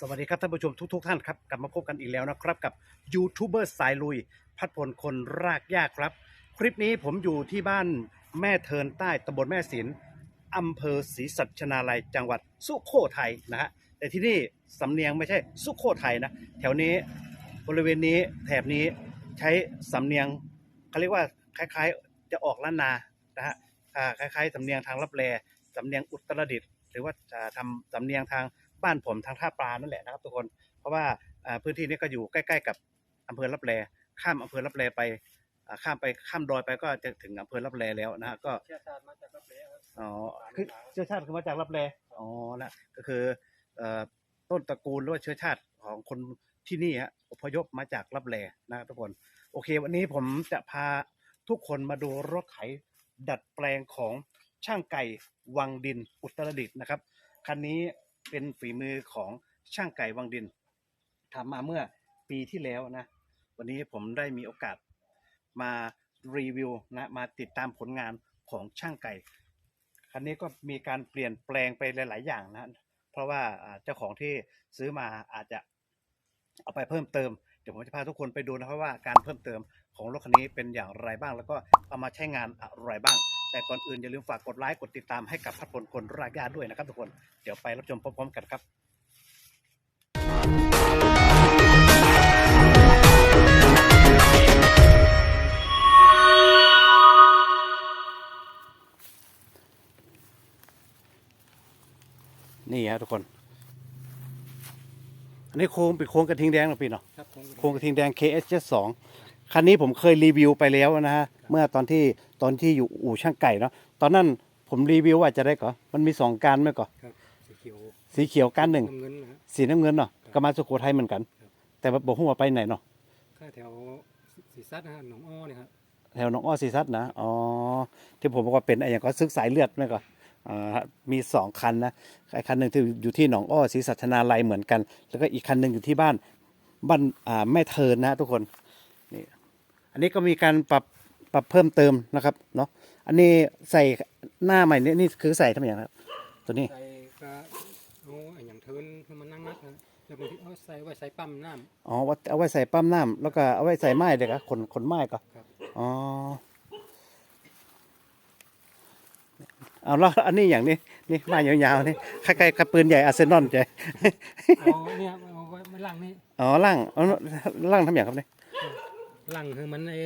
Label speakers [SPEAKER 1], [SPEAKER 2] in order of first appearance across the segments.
[SPEAKER 1] สวัสดีครับท่านผู้ชมทุก ๆ ท่านครับกลับมาพบกันอีกแล้วนะครับกับยูทูบเบอร์สายลุย พัดพลคนรากยาครับ คลิปนี้ผมอยู่ที่บ้านแม่เทินใต้ตำบลแม่สินอำเภอศรีสัชนาลัยจังหวัดสุโขทัยนะฮะแต่ที่นี่สำเนียงไม่ใช่สุโขทัยนะ แถวนี้บริเวณนี้แถบนี้ใช้สำเนียงเขาเรียกว่าคล้ายๆจะออกล้านนานะฮะคล้ายๆสำเนียงทางลับแลสำเนียงอุตรดิตถ์หรือว่าจะทำสำเนียงทาง บ้านผมทางท่าปลานั่นแหละนะครับ ทุกคน เพราะว่าอ่าพื้นที่นี้ก็อยู่ใกล้ๆกับอำเภอลับแลข้ามอำเภอลับแลไปอ่าข้ามไปข้ามดอยไปก็จะถึงอำเภอลับแลแล้วนะฮะก็
[SPEAKER 2] เชื้อชาติมาจากกระเปครับ
[SPEAKER 1] อ๋อคือเชื้อชาติคือมาจากลับแลอ๋อนะก็คือเอ่อต้นตระกูลหรือว่าเชื้อชาติของคนที่นี่ฮะอพยพมาจากลับแลนะครับทุกคนโอเค วันนี้ผมจะพาทุกคนมาดูรถไถดัดแปลงของช่างไก่วังดินอุตรดิตถ์นะครับคันนี้ เป็นฝีมือของช่างไก่วังดินทำมาเมื่อปีที่แล้วนะ วันนี้ผมได้มีโอกาสมารีวิวนะมาติดตามผลงานของช่างไก่คันนี้ก็มีการเปลี่ยนแปลงไปหลาย ๆ อย่างนะ เพราะว่าอ่าเจ้าของที่ซื้อมาอาจจะเอาไปเพิ่มเติม เดี๋ยวผมจะพาทุกคนไปดูนะครับว่าการเพิ่มเติมของรถคันนี้เป็นอย่างไรบ้าง แล้วก็เอามาใช้งานอะไรบ้าง แต่ก่อนอื่นอย่าลืมฝากกดไลค์กดติดตามให้กับพัดพลคนรากหญ้าด้วยนะครับทุกคนเดี๋ยวไปรับชมพร้อมๆกันครับ นี่ฮะทุกคน อันนี้โค้งเป็นโค้งกระทิงแดงนะพี่เนาะ
[SPEAKER 2] ครับผม
[SPEAKER 1] โครงกระทิงแดง KS72 คันนี้ผมเคยรีวิวไปแล้วนะฮะเมื่อตอนที่ตอนที่อยู่อู่ช่างไก่เนาะตอนนั้นผมรีวิวว่าจะได้ก่อนมันมีสองการไหมก่อน
[SPEAKER 2] ครับสีเขียว
[SPEAKER 1] สีเขียวการหนึ่ง
[SPEAKER 2] น้ำเงินนะฮะ
[SPEAKER 1] สีน้ำเงินเนาะก็มาสุโขทัยเหมือนกัน
[SPEAKER 2] ครับ
[SPEAKER 1] แต่ว่าบอกหัวาไปไหนเนาะ
[SPEAKER 2] ค่าแถวสีซัดนะฮะหนองอ้อเนี่ยครับ
[SPEAKER 1] แถวหนองอ้อซีซัดนะอ๋อที่ผมบอกว่าเป็นอะไรอย่างก็ซึกสายเลือดไหมก่อนอ่ามีสองคันนะไอ้คันหนึ่งที่อยู่ที่หนองอ้อศรีสัชนาลัยเหมือนกัน แล้วก็อีกคันหนึ่งอยู่ที่บ้านบ้านอ่าแม่เทินนะ ทุกคนนี่ อันนี้ก็มีการปรับปรับเพิ่มเติมนะครับเนาะอันนี้ใส่หน้าใหม่นี่นี่คือใส่ทำอย่างไรครับ ตัวนี้
[SPEAKER 2] ใส่ก็เอาไอ้อย่างเทินให้มันนั่งนักนะแล้วบางทีเอาใส่ไว้ใส่ปั๊มน้
[SPEAKER 1] อ๋อว่าเอาไว้ใส่ปั๊มน้ำแล้วก็เอาไว้ใส่ไม้เด็กอะขนขนไม้ก็
[SPEAKER 2] ครับ
[SPEAKER 1] อ๋อเอาแล้วอันนี้อย่างนี้นี่ไม้ยาวๆนี่คล้ายๆกับปืนใหญ่อาร์เซนอลใจำ
[SPEAKER 2] เอาเนี่ยเอาไว้ไว้ล่างนี่
[SPEAKER 1] อ๋อล่างเอาล่างทำอย่างครับเนี่ย
[SPEAKER 2] ล่างคือมันไอ้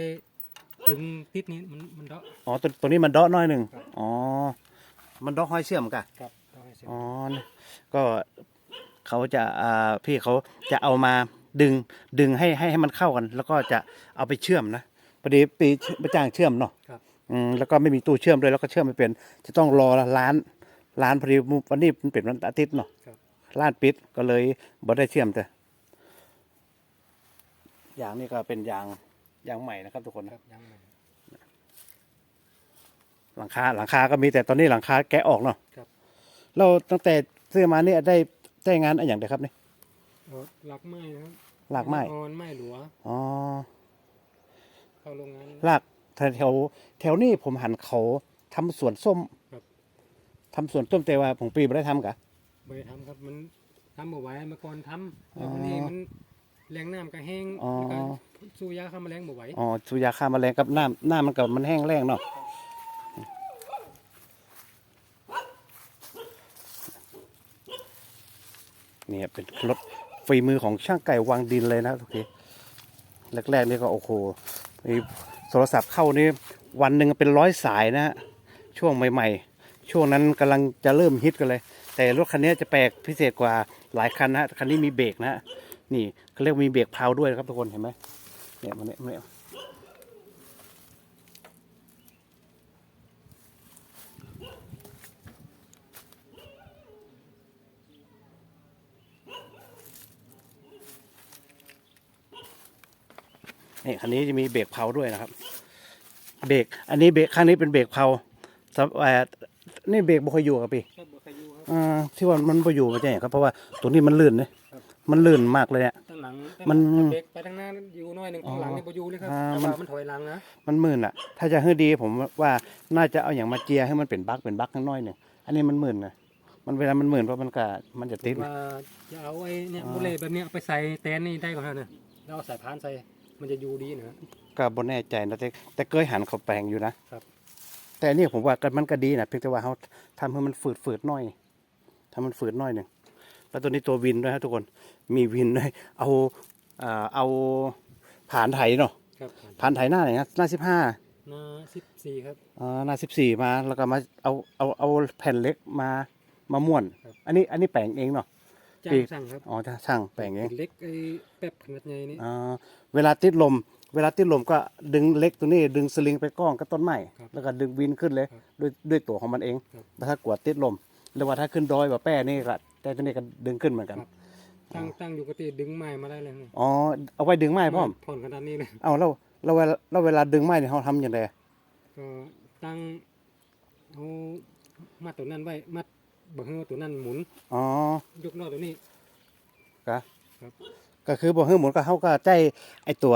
[SPEAKER 2] ถึงติดนี้มันมันเดาะ
[SPEAKER 1] อ๋อตัวตัวนี้มันเดาะหน้อยหนึ่ง
[SPEAKER 2] ครับ
[SPEAKER 1] อ๋อ มันเดาะห้อยเชื่อมกัน
[SPEAKER 2] ครับต้องให้เสีย
[SPEAKER 1] อ๋อนี่ก็เขาจะอ่าพี่เขาจะเอามาดึงดึงให้ให้ให้มันเข้ากัน แล้วก็จะเอาไปเชื่อมนะพอดีปีไปจ้างเชื่อมเนาะ
[SPEAKER 2] ครับ
[SPEAKER 1] อืมแล้วก็ไม่มีตู้เชื่อมด้วยแล้วก็เชื่อมไม่เป็น จะต้องรอร้านร้านพอดีวันนี้มันเป็นวันอาทิตย์เนาะ
[SPEAKER 2] ครับ
[SPEAKER 1] ร้านปิดก็เลยบ่ได้เชื่อมแต่ยางนี่ก็เป็นยาง ยางใหม่นะครับทุกคน
[SPEAKER 2] ค
[SPEAKER 1] นะ
[SPEAKER 2] รับยังไม่
[SPEAKER 1] หลังคาหลังคาก็มีแต่ตอนนี้หลังคาแกะออกเนาะ
[SPEAKER 2] ครับ
[SPEAKER 1] เราตั้งแต่ซื้อมาเนี่ยได้ได้งานอะไรอย่างเดียวครับนี่
[SPEAKER 2] เอาหลักไม้นะครับ
[SPEAKER 1] หลากไม้
[SPEAKER 2] ออนไม้หลัว
[SPEAKER 1] อ๋อ
[SPEAKER 2] เข้าโรงงาน
[SPEAKER 1] ลากแถวแถวแถวนี้ผมหันเขาทำสวนส้ม
[SPEAKER 2] ครับ
[SPEAKER 1] ทำสวนส้มแต่ว่าผมปีไม่ได้ทำกะ
[SPEAKER 2] ไม่ได้ทำครับมันทำเอาไว้เมื่อก่อนทำแล้ววันนี้มันแรงน้ำก็แห้ง
[SPEAKER 1] อ๋อ
[SPEAKER 2] แล้วก็ สู้ยาฆ่าแมลงบ่ไหว
[SPEAKER 1] อ๋อสุยาฆ่าแมลงกับน้ำน้ำมันกับมันแห้งแล้งเนาะนี่เป็นรถฝีมือของช่างไก่วางดินเลยนะทุกทีแรกๆนี่ก็โอ้โหมีโทรศัพท์เข้านี่วันหนึ่งเป็นร้อยสายนะฮะช่วงใหม่ ๆ ช่วงนั้นกำลังจะเริ่มฮิตกันเลย แต่รถคันนี้จะแปลกพิเศษกว่าหลายคันนะคันนี้มีเบรกนะนี่เขาเรียกว่ามีเบรกเพลาด้วยนะครับทุกคนเห็นไหม เนี่ยมันเนี่ยมันเนี่ยนี่คันนี้จะมีเบรกเพลาด้วยนะครับ เบรกอันนี้เบรกข้างนี้เป็นเบรกเพลาสำเอ่อนี่เบรกบุคอยอยู่ครับพี่
[SPEAKER 2] ครับบ่เคยอยู่ครับ
[SPEAKER 1] อ่าที่ว่ามันประอยู่มาใช่ครับเพราะว่าตัวนี้มันลื่นเลย
[SPEAKER 2] ครับ
[SPEAKER 1] มันลื่นมากเลยอะ
[SPEAKER 2] ตั้งหลัง
[SPEAKER 1] มัน
[SPEAKER 2] เบรกไปทางหน้าอยู่หน้อย หนึ่ง
[SPEAKER 1] อ๋อ
[SPEAKER 2] ข้างหลังนี่บ่อยู่เลยครับ
[SPEAKER 1] อ่า
[SPEAKER 2] แต่
[SPEAKER 1] มัน
[SPEAKER 2] ว่ามันถอยหลังนะ
[SPEAKER 1] มันมื่นอะ ถ้าจะให้ดีผมว่าน่าจะเอาอย่างมาเจียให้มันเป็นบั๊กเป็นบั๊กข้างน้อยหนึ่งอันนี้มันมื่นนะมันเวลามันหมื่นเพราะมันก็มันจะติด
[SPEAKER 2] ว่าจะเอาไอ้เนี่ย
[SPEAKER 1] อ๋อ
[SPEAKER 2] โมเลแบบเนี้ยเอาไปใส่แตนนี่ได้ก่อนนะแล้วเอาสายพานใส่มันจะอยู่ดีนะ
[SPEAKER 1] ก็บ่แน่ใจนะแต่แต่เคยหันเขาแปลงอยู่นะครับ แต่อันนี่ผมว่าก็มันก็ดีนะเพียงแต่ว่าเขาทำให้มันฝืดฝืดๆหน่อยทำมันฝืดหน่อยหนึ่งแล้วตัวนี้ตัววินด้วยครับทุกคนมีวินด้วยเอาอ่าเอา ผ่านไถเนาะ
[SPEAKER 2] ครับ
[SPEAKER 1] ผ่านไถหน้าไหนนะหน้าสิบห้า
[SPEAKER 2] หน้าสิบสี่ครับ
[SPEAKER 1] อ่าหน้าสิบสี่มาแล้วก็มาเอาเอาเอาแผ่นเล็กมามาม้วน
[SPEAKER 2] ครับ
[SPEAKER 1] อันนี้อันนี้แปลงเองเนาะ
[SPEAKER 2] จ้า
[SPEAKER 1] ปี
[SPEAKER 2] งสั่งครับ
[SPEAKER 1] อ๋อช่างแปลงเอง
[SPEAKER 2] เล็กไอ้แป๊บขนาดใหญ่นี่
[SPEAKER 1] อ่าเวลาติดลม เวลาติดลมก็ดึงเล็กตัวนี้ ดึงสลิงไปก้องกับต้นไม้
[SPEAKER 2] ครับ
[SPEAKER 1] แล้วก็ดึงวินขึ้นเลย
[SPEAKER 2] ครับ
[SPEAKER 1] ด้วยด้วยตัวของมันเอง
[SPEAKER 2] ครับ
[SPEAKER 1] แล้วถ้ากวดติดลมหรือว่าถ้าขึ้นดอยแบบแป้นี่ก็แต่ตัวนี้ก็ดึงขึ้นเหมือนกัน
[SPEAKER 2] ครับ ตั้งตั้งอยู่กติดึงไม้มาได้เลย
[SPEAKER 1] อ๋อเอาไว้ดึงไม้พ่อม
[SPEAKER 2] ผ่อนขนาดนี้เลย
[SPEAKER 1] เอาแล้วแล้วเวลาแล้วเวลาดึงไม้เนี่ยเขาทำอย่างไร
[SPEAKER 2] ก็ตั้งเอามัดตัวนั้นไว้มัดบ่ให้ตัวนั้นหมุน
[SPEAKER 1] อ๋อย
[SPEAKER 2] กนอกตัวนี้
[SPEAKER 1] ก็
[SPEAKER 2] ครับ
[SPEAKER 1] ก็คือบอกให้หมุนก็เขาก็ใจไอตัว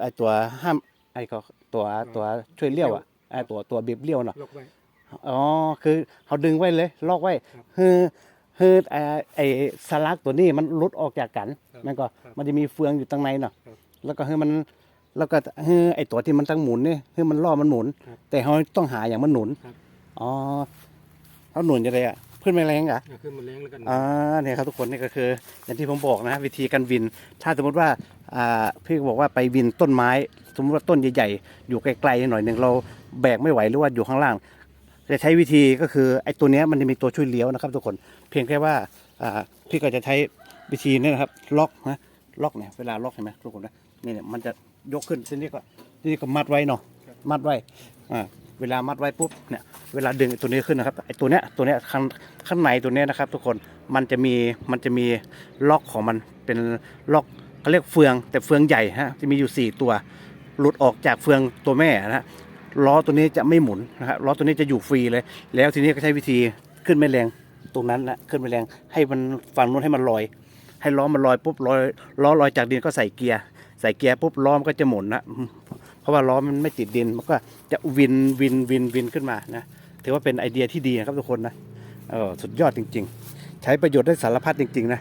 [SPEAKER 1] ไอตัวห้ามไอก็ตัวตัวช่วยเลี้ยวอะไอตัวตัวบีบเลี้ยวเนาะ
[SPEAKER 2] ล็อกไว้
[SPEAKER 1] อ๋อคือเขาดึงไว้เลยล็อกไว้
[SPEAKER 2] ครั บ
[SPEAKER 1] คือคือไอ้ไอ้สลักตัวนี้มันหลุดออกจากกัน
[SPEAKER 2] ครับ
[SPEAKER 1] มันก็
[SPEAKER 2] ครับ
[SPEAKER 1] มันจะมีเฟืองอยู่ตรงในเนาะ
[SPEAKER 2] ครับ
[SPEAKER 1] แล้วก็คือมันแล้วก็คือไอ้ตัวที่มันตั้งหมุนนี่คือมันล่อมันหมุน
[SPEAKER 2] ครับ
[SPEAKER 1] แต่เขาต้องหาอย่างมันหนุน
[SPEAKER 2] ครับ
[SPEAKER 1] อ๋อเขาหนุนจะไงอะเพื่อนไม่แรงอะ
[SPEAKER 2] อะขึ้นมาแรงแล้วกัน
[SPEAKER 1] อ่าเนี่ยครับทุกคนนี่ก็คือ อย่างที่ผมบอกนะวิธีการวิน ถ้าสมมติว่าอ่าพี่ก็บอกว่าไปวินต้นไม้ สมมติว่าต้นใหญ่ๆอยู่ไกลๆหน่อยหนึ่งเราแบกไม่ไหวหรือว่าอยู่ข้างล่าง จะใช้วิธีก็คือไอ้ตัวนี้มันจะมีตัวช่วยเลี้ยวนะครับ ทุกคนเพียงแค่ว่าพี่ก็จะใช้วิธีนี้นะครับ ล็อกนะล็อกเนี่ยเวลาล็อกเห็นไหมทุกคนนะนี่เนี่ยมันจะยกขึ้นเส้นนี้ก็ทีนี้ก็มัดไว้เนาะมัดไว้อ่าเวลามัดไว้ปุ๊บเนี่ยเวลาดึงตัวนี้ขึ้นนะครับไอ้ตัวเนี้ยตัวเนี้ยข้างข้างในตัวเนี้ยนะครับ ทุกคนมันจะมีมันจะมีล็อกของมันเป็นล็อกเขาเรียกเฟืองแต่เฟืองใหญ่ฮะจะมีอยู่สี่ตัว หลุดออกจากเฟืองตัวแม่นะ ล้อตัวนี้จะไม่หมุนนะครับล้อตัวนี้จะอยู่ฟรีเลย แล้วทีนี้ก็ใช้วิธีขึ้นไม่แรงตรงนั้นนะขึ้นไม่แรงให้มันฝั่งนู้นให้มันลอย ให้ล้อมันลอยปุ๊บลอยล้อลอยจากดินก็ใส่เกียร์ใส่เกียร์ปุ๊บล้อมันก็จะหมุนนะเพราะว่าล้อมันไม่ติดดินมันก็จะวินวินวินวินขึ้นมานะถือว่าเป็นไอเดียที่ดีนะครับทุกคนนะเออสุดยอดจริง ๆ ใช้ประโยชน์ได้สารพัดจริง ๆ นะ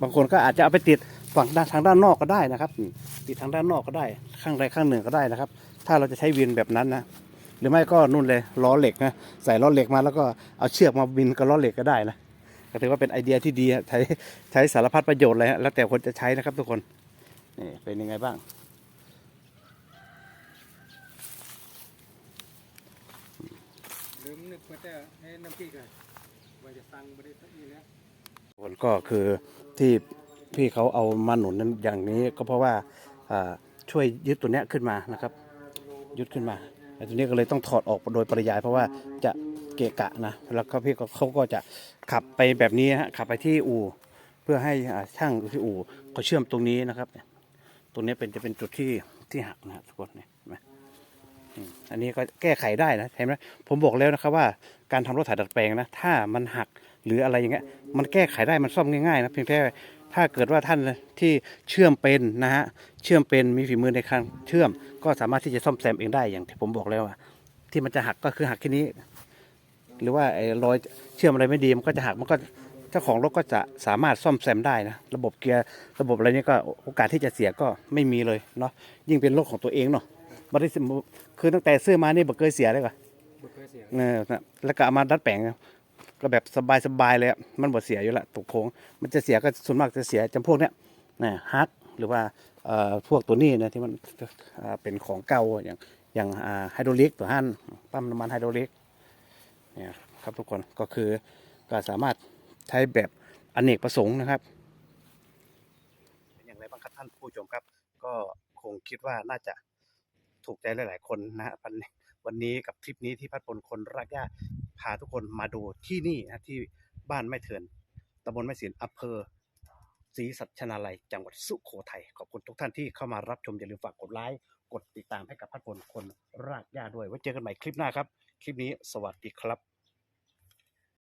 [SPEAKER 1] บางคนก็อาจจะเอาไปติด ฝั่งด้านทางด้านนอกก็ได้นะครับอืมติดทางด้านนอกก็ได้ ข้างใดข้างหนึ่งก็ได้นะครับ ถ้าเราจะใช้วินแบบนั้นนะหรือไม่ก็นู่นเลยล้อเหล็กนะใส่ล้อเหล็กมาแล้วก็เอาเชือกมาวินกับล้อเหล็กก็ได้นะก็ถือว่าเป็นไอเดียที่ดีฮะใช้ใช้สารพัดประโยชน์เลยฮะแล้วแต่คนจะใช้นะครับทุกคนนี่เป็นยังไงบ้าง
[SPEAKER 2] ลืมนึกว่าจะให้น้ำพริกอะว่าจะสั่งบริษัทนี้แล้ว
[SPEAKER 1] ผลก็คือที่ พี่เขาเอามาหนุนอย่างนี้ก็เพราะว่าช่วยยึดตัวเนี้ยขึ้นมานะครับ ยึดขึ้นมาไอ้ตัวนี้ก็เลยต้องถอดออกโดยปริยาย เพราะว่าจะเกะกะนะแล้วก็พี่เขาก็จะขับไปแบบนี้ฮะขับไปที่อู่เพื่อให้ช่างที่อู่เขาเชื่อมตรงนี้นะครับตรงนี้เป็นจะเป็นจุดที่ที่หักนะทุกคนเนี่ยมาอันนี้ก็แก้ไขได้นะเห็นไหมผมบอกแล้วนะครับว่าการทำรถถ่ายดัดแปลงนะถ้ามันหักหรืออะไรอย่างเงี้ยมันแก้ไขได้มันซ่อมง่ายๆนะเพียงแค่ ถ้าเกิดว่าท่านที่เชื่อมเป็นนะฮะเชื่อมเป็นมีฝีมือในการเชื่อม ก็สามารถที่จะซ่อมแซมเองได้อย่างที่ผมบอกแล้วอะที่มันจะหักก็คือหักแค่นี้ หรือว่าไอ้รอยเชื่อมอะไรไม่ดีมันก็จะหักมันก็เจ้าของรถก็จะสามารถซ่อมแซมได้นะระบบเกียร์ระบบอะไรเนี้ก็โอกาสที่จะเสียก็ไม่มีเลยเนาะยิ่งเป็นรถของตัวเองเนาะบริษัทคือตั้งแต่ซื้อมานี่บ่เคยเสียเลยก่ะ
[SPEAKER 2] บ่เคยเสีย
[SPEAKER 1] เออนะแล้วก็เอามาดัดแปลง ก็แบบสบายๆเลยอะมันบ่เสียอยู่ละตกโค้งมันจะเสียก็ส่วนมากจะเสียจำพวกเนี้ยนะฮักหรือว่าเอ่อพวกตัวนี้นะที่มันเป็นของเก่าอย่างอย่างอ่าไฮโดรลิกตัวหั่นปั๊มน้ำมันไฮโดรลิกเนี่ยครับทุกคนก็คือก็สามารถใช้แบบอเนกประสงค์นะครับเป็นอย่างไรบ้างครับท่านผู้ชมครับ ก็คงคิดว่าน่าจะถูกใจหลาย ๆ คนนะฮะ วันนี้กับทริปนี้ที่พัดพลคนรักย่าพาทุกคนมาดูที่นี่นะที่บ้านแม่เถื่อนตำบลแม่สินอำเภอศรีสัชนาลัยจังหวัดสุโขทัยขอบคุณทุกท่านที่เข้ามารับชม อย่าลืมฝากกดไลค์กดติดตามให้กับพัดพลคนรากย่าด้วยไว้เจอกันใหม่คลิปหน้าครับ คลิปนี้สวัสดีครับ